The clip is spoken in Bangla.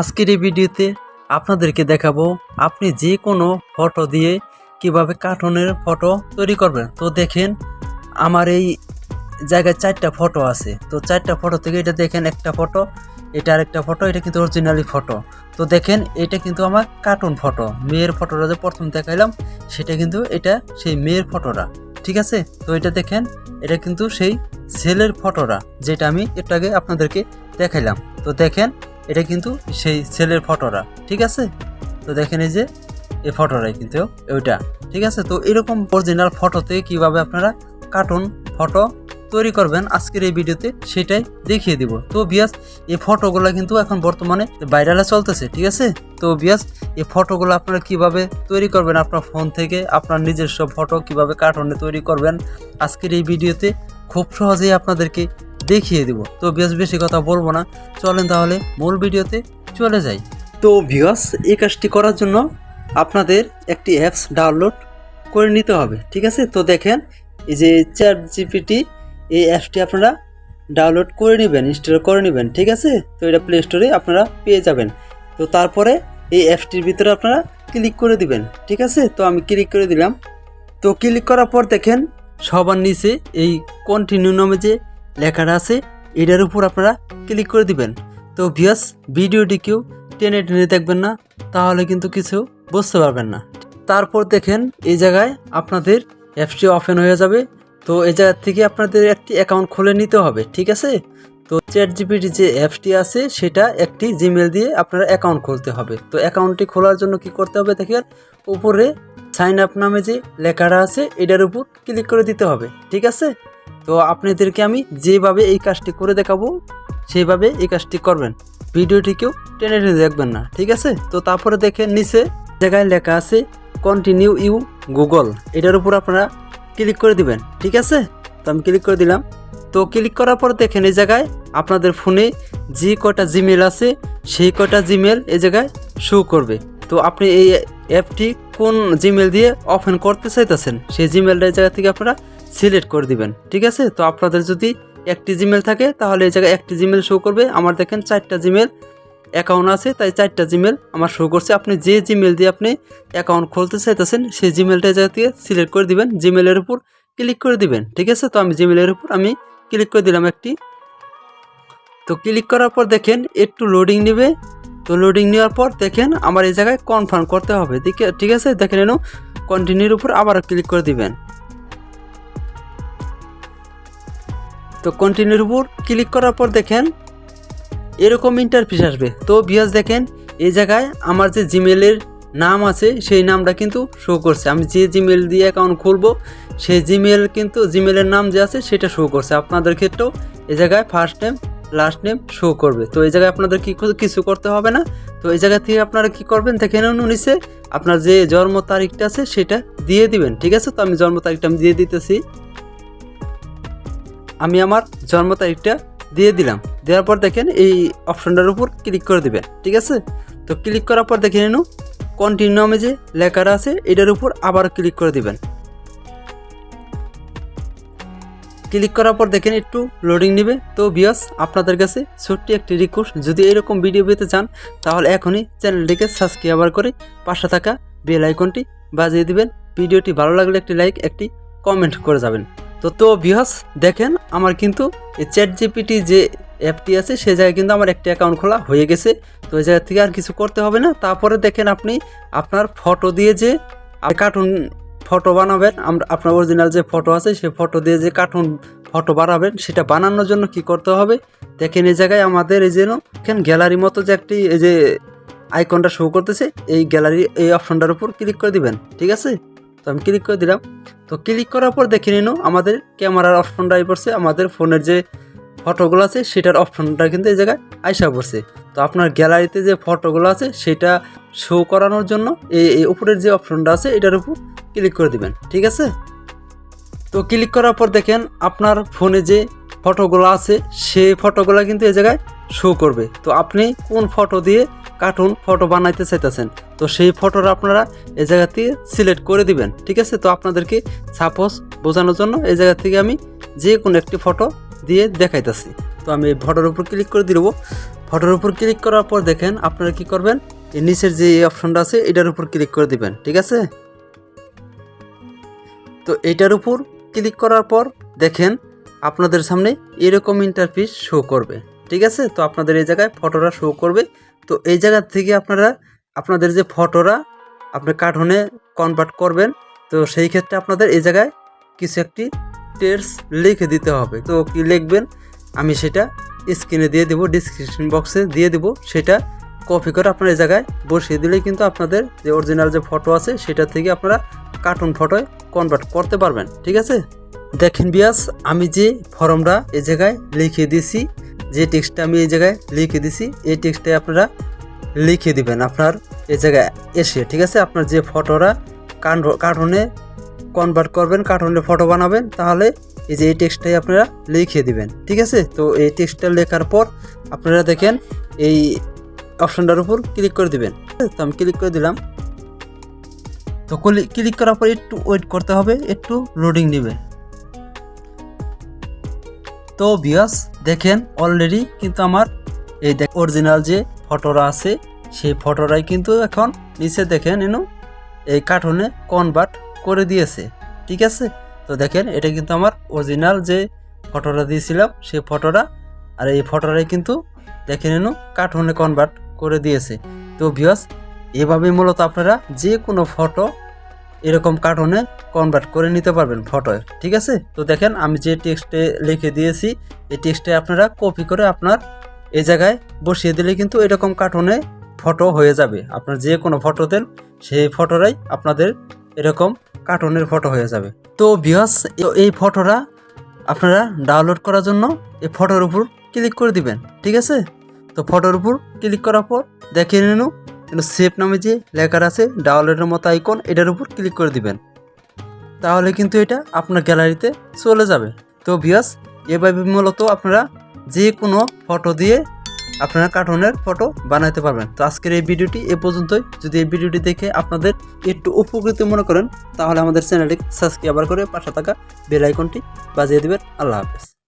আজকের এই ভিডিওতে আপনাদেরকে দেখাবো আপনি যে কোনো ফটো দিয়ে কীভাবে কার্টুনের ফটো তৈরি করবেন। তো দেখেন, আমার এই জায়গায় চারটা ফটো আছে। তো চারটা ফটো থেকে এটা দেখেন একটা ফটো, এটা আরেকটা ফটো, এটা কিন্তু অরিজিনালি ফটো। তো দেখেন, এটা কিন্তু আমার কার্টুন ফটো। মেয়ের ফটোটা যে প্রথম দেখাইলাম, সেটা কিন্তু এটা সেই মেয়ের ফটোটা, ঠিক আছে? তো এটা দেখেন, এটা কিন্তু সেই ছেলের ফটোটা, যেটা আমি একটু আগে আপনাদেরকে দেখাইলাম। তো দেখেন এটা কিন্তু সেই ছেলের ফটোটা, ঠিক আছে? তো দেখেন এই যে, এই ফটোটাই কিন্তু ওইটা, ঠিক আছে? তো এরকম অরিজিনাল ফটোতে কীভাবে আপনারা কার্টুন ফটো তৈরি করবেন আজকের এই ভিডিওতে সেটাই দেখিয়ে দিব। তো বিয়াস, এই ফটোগুলো কিন্তু এখন বর্তমানে ভাইরালে চলতেছে, ঠিক আছে? তো বিয়াস, এই ফটোগুলো আপনারা কীভাবে তৈরি করবেন আপনার ফোন থেকে, আপনার নিজস্ব ফটো কীভাবে কার্টুনে তৈরি করবেন, আজকের এই ভিডিওতে খুব সহজেই আপনাদেরকে দেখিয়ে দিব। তো বেশ বেশি কথা বলব না। চলেন তাহলে মূল ভিডিওতে চলে যাই। তো ভিউয়ার্স এই কাজটি করার জন্য আপনাদের একটি অ্যাপস ডাউনলোড করে নিতে হবে, ঠিক আছে? তো দেখেন, এই যে চ্যাট জিপিটি এই অ্যাপসটি আপনারা ডাউনলোড করে নেবেন ইনস্টল করে নেবেন, ঠিক আছে? তো এটা প্লে স্টোরে আপনারা পেয়ে যাবেন। তো তারপরে এই অ্যাপসটির ভিতরে আপনারা ক্লিক করে দিবেন, ঠিক আছে? তো আমি ক্লিক করে দিলাম। তো ক্লিক করার পর দেখেন, সবার নিচে এই কন্টিনিউ নামে যে লেখাটা আছে, এটার উপর আপনারা ক্লিক করে দিবেন। তো ভিয়াস ভিডিওটি কেউ টেনে টেনে দেখবেন না, তাহলে কিন্তু কিছু বুঝতে পারবেন না। তারপর দেখেন, এই জায়গায় আপনাদের অ্যাপসটি ওপেন হয়ে যাবে। তো এই জায়গা থেকে আপনাদের একটি অ্যাকাউন্ট খুলে নিতে হবে, ঠিক আছে? তো চ্যাট জিপিটি যে অ্যাপসটি আছে, সেটা একটি জিমেল দিয়ে আপনারা অ্যাকাউন্ট খুলতে হবে। তো অ্যাকাউন্টটি খোলার জন্য কি করতে হবে দেখেন, উপরে সাইন আপ নামে যে লেখাটা আছে, এটার উপর ক্লিক করে দিতে হবে, ঠিক আছে? তো আপনাদেরকে আমি যেভাবে এই কাজটি করে দেখাবো সেইভাবে এই কাজটি করবেন। ভিডিওটি কেউ টেনে টেনে দেখবেন না, ঠিক আছে? তো তারপরে দেখেন নিচে জায়গায় লেখা আছে কন্টিনিউ ইউ গুগল এটার উপর আপনারা ক্লিক করে দিবেন, ঠিক আছে? তো আমি ক্লিক করে দিলাম। তো ক্লিক করার পর দেখেন এই জায়গায় আপনাদের ফোনে যে কটা জিমেল আছে, সেই কটা জিমেল এই জায়গায় শো করবে। তো আপনি এই অ্যাপটি কোন জিমেল দিয়ে ওপেন করতে চাইতেছেন, সেই জিমেলটা এই জায়গা থেকে আপনারা সিলেক্ট করে দিবেন, ঠিক আছে? তো আপনাদের যদি একটি জিমেল থাকে, তাহলে এই জায়গায় একটি জিমেল শো করবে। আমার দেখেন চারটা জিমেল অ্যাকাউন্ট আছে, তাই চারটা জিমেল আমার শো করছে। আপনি যে জিমেল দিয়ে আপনি অ্যাকাউন্ট খুলতে চাইতেছেন, সেই জিমেলটা থেকে সিলেক্ট করে দিবেন। জিমেলের উপর ক্লিক করে দিবেন, ঠিক আছে? তো আমি জিমেলের উপর আমি ক্লিক করে দিলাম একটি। তো ক্লিক করার পর দেখেন, একটু লোডিং নেবে। তো লোডিং নেওয়ার পর দেখেন, আমার এই জায়গায় কনফার্ম করতে হবে। ঠিক- আছে? দেখেন এনো কন্টিনিউর উপর আবারও ক্লিক করে দিবেন। তো কন্টিনিউর উপর ক্লিক করার পর দেখেন এরকম ইন্টারফেস আসবে। তো বিয়াস দেখেন, এই জায়গায় আমার যে জিমেলের নাম আছে, সেই নামটা কিন্তু শো করছে। আমি যে জিমেল দিয়ে অ্যাকাউন্ট খুলবো, সেই জিমেল কিন্তু জিমেলের নাম যে আছে, সেটা শো করছে। আপনাদের ক্ষেত্রেও এই জায়গায় first name last name show করবে। তো এই জায়গায় আপনাদের কি কিছু করতে হবে না। তো এই জায়গা থেকে আপনারা কি করবেন, দেখেন নিচে আপনার যে জন্ম তারিখটা আছে, সেটা দিয়ে দিবেন। ঠিক আছে? তো আমি জন্ম তারিখটা আমি দিয়ে দিতেছি। আমি আমার জন্ম তারিখটা দিয়ে দিলাম। দেওয়ার পর দেখেন এই অপশনটার উপর ক্লিক করে দিবেন, ঠিক আছে? তো ক্লিক করার পর দেখে নিন কন্টিনিউ নামে যে লেখাটা আছে, এটার উপর আবার ক্লিক করে দিবেন। ক্লিক করার পর দেখেন একটু লোডিং নেবে। তো বিয়াস আপনাদের কাছে ছোট্ট একটি রিকোয়েস্ট যদি এরকম ভিডিও পেতে চান, তাহলে এখনই চ্যানেলটিকে সাবস্ক্রাইবার করে পাশে থাকা বেল আইকনটি বাজিয়ে দিবেন। ভিডিওটি ভালো লাগলে একটি লাইক একটি কমেন্ট করে যাবেন। তো তো বিহাস দেখেন আমার কিন্তু এই চ্যাট জিপিটি যে অ্যাপটি আছে, সে জায়গায় কিন্তু আমার একটি অ্যাকাউন্ট খোলা হয়ে গেছে। তো ওই জায়গা থেকে আর কিছু করতে হবে না। তারপরে দেখেন আপনি আপনার ফটো দিয়ে যে কার্টুন ফটো বানাবেন, আমরা, আপনার অরিজিনাল যে ফটো আছে সেই ফটো দিয়ে যে কার্টুন ফটো বানাবেন, সেটা বানানোর জন্য কি করতে হবে? দেখেন এই জায়গায় আমাদের এই যেন দেখেন গ্যালারি মতো যে একটি এই যে আইকনটা শো করতেছে, এই গ্যালারি এই অপশনটার উপর ক্লিক করে দিবেন, ঠিক আছে? তো আমি ক্লিক করে দিলাম। তো ক্লিক করার পর দেখে নিন আমাদের ক্যামেরার অপশনটা পড়ছে, আমাদের ফোনের যে ফটোগুলো আছে, সেটার অপশনটা কিন্তু এই জায়গায় আইসা পড়ছে। তো আপনার গ্যালারিতে যে ফটোগুলো আছে, সেটা শো করানোর জন্য এই এই উপরের যে অপশনটা আছে, এটার উপর ক্লিক করে দিবেন, ঠিক আছে? তো ক্লিক করার পর দেখেন আপনার ফোনে যে ফটোগুলো আছে, সেই ফটোগুলো কিন্তু এই জায়গায় শো করবে। তো আপনি কোন ফটো দিয়ে কার্টুন ফটো বানাইতে চাইতেছেন। তো সেই ফটোটা আপনারা এই জায়গা থেকে সিলেক্ট করে দিবেন, ঠিক আছে? তো আপনাদেরকে সাপোজ বোঝানোর জন্য এই জায়গা থেকে আমি যে কোনো একটি ফটো দিয়ে দেখাইতেছি। তো আমি এই ফটোর উপর ক্লিক করে দেবো। ফটোর উপর ক্লিক করার পর দেখেন আপনারা কি করবেন? এই নিচের যে অপশনটা আছে, এটার উপর ক্লিক করে দিবেন, ঠিক আছে? তো এটার উপর ক্লিক করার পর দেখেন আপনাদের সামনে এরকম ইন্টারফেস শো করবে, ঠিক আছে? তো আপনাদের এই জায়গায় ফটোটা শো করবে। তো এই জায়গা থেকে আপনারা আপনাদের যে ফটোরা আপনি কার্টুনে কনভার্ট করবেন, তো সেই ক্ষেত্রে আপনাদের এই জায়গায় কিছু একটি টেক্সট লিখে দিতে হবে। তো কি লিখবেন? আমি সেটা স্ক্রিনে দিয়ে দেবো ডিসক্রিপশন বক্সে দিয়ে দেবো, সেটা কপি করে আপনার এই জায়গায় বসিয়ে দিলেই কিন্তু আপনাদের যে অরিজিনাল যে ফটো আছে, সেটা থেকে আপনারা কার্টুন ফটোয় কনভার্ট করতে পারবেন, ঠিক আছে? দেখেন বিয়াস আমি যে ফর্মটা এই জায়গায় লিখে দিছি যে টেক্সটটা আমি এই জায়গায় লিখে দিছি, এই টেক্সটটাই আপনারা লিখে দিবেন আপনার এই জায়গায় এসে, ঠিক আছে? আপনার যে ফটোটা কার্টুনে কনভার্ট করবেন, কার্টুনে ফটো বানাবেন, তাহলে এই যে এই টেক্সটটাই আপনারা লিখে দিবেন, ঠিক আছে? তো এই টেক্সটটা লেখার পর আপনারা দেখেন এই অপশনটার উপর ক্লিক করে দিবেন তো আমি ক্লিক করে দিলাম। তো ক্লিক করার পর একটু ওয়েট করতে হবে, একটু লোডিং নেবে। তো বিয়াস দেখেন অলরেডি কিন্তু আমার এই দেখ অরিজিনাল যে ফটোটা আছে, সেই ফটোটাই কিন্তু এখন নিচে দেখেন এনো এই কার্টুনে কনভার্ট করে দিয়েছে, ঠিক আছে? তো দেখেন, এটা কিন্তু আমার অরিজিনাল যে ফটোটা দিয়েছিলাম, সেই ফটোটা আর এই ফটোটাই কিন্তু দেখেন এনো কার্টুনে কনভার্ট করে দিয়েছে। তো ভিউয়ার্স এভাবে মূলত আপনারা যে কোনো ফটো এরকম কার্টুনে কনভার্ট করে নিতে পারবেন ফটোয় ঠিক আছে? তো দেখেন, আমি যে টেক্সটে লিখে দিয়েছি, এই টেক্সটে আপনারা কপি করে আপনার এই জায়গায় বসিয়ে দিলে কিন্তু এরকম কার্টুনে ফটো হয়ে যাবে। আপনার যে কোনো ফটো দেন, সেই ফটোটাই আপনাদের এরকম কার্টুনের ফটো হয়ে যাবে। তো ভিউয়ার্স এই ফটোটা আপনারা ডাউনলোড করার জন্য এই ফটোর উপর ক্লিক করে দিবেন, ঠিক আছে? তো ফটোর উপর ক্লিক করার পর দেখে নিন কিন্তু সেভ নামে যে লেখার আছে ডাউনলোডের মতো আইকন এটার উপর ক্লিক করে দিবেন। তাহলে কিন্তু এটা আপনার গ্যালারিতে চলে যাবে। তো ভিয়াস এভাবে মূলত আপনারা যে কোনো ফটো দিয়ে আপনারা কার্টুনের ফটো বানাতে পারবেন। তো আজকের এই ভিডিওটি এ পর্যন্তই। যদি এই ভিডিওটি দেখে আপনাদের একটু উপকৃত মনে করেন, তাহলে আমাদের চ্যানেলটি সাবস্ক্রাইবার করে পাশে থাকা বেল আইকনটি বাজিয়ে দেবেন। আল্লাহ হাফেজ।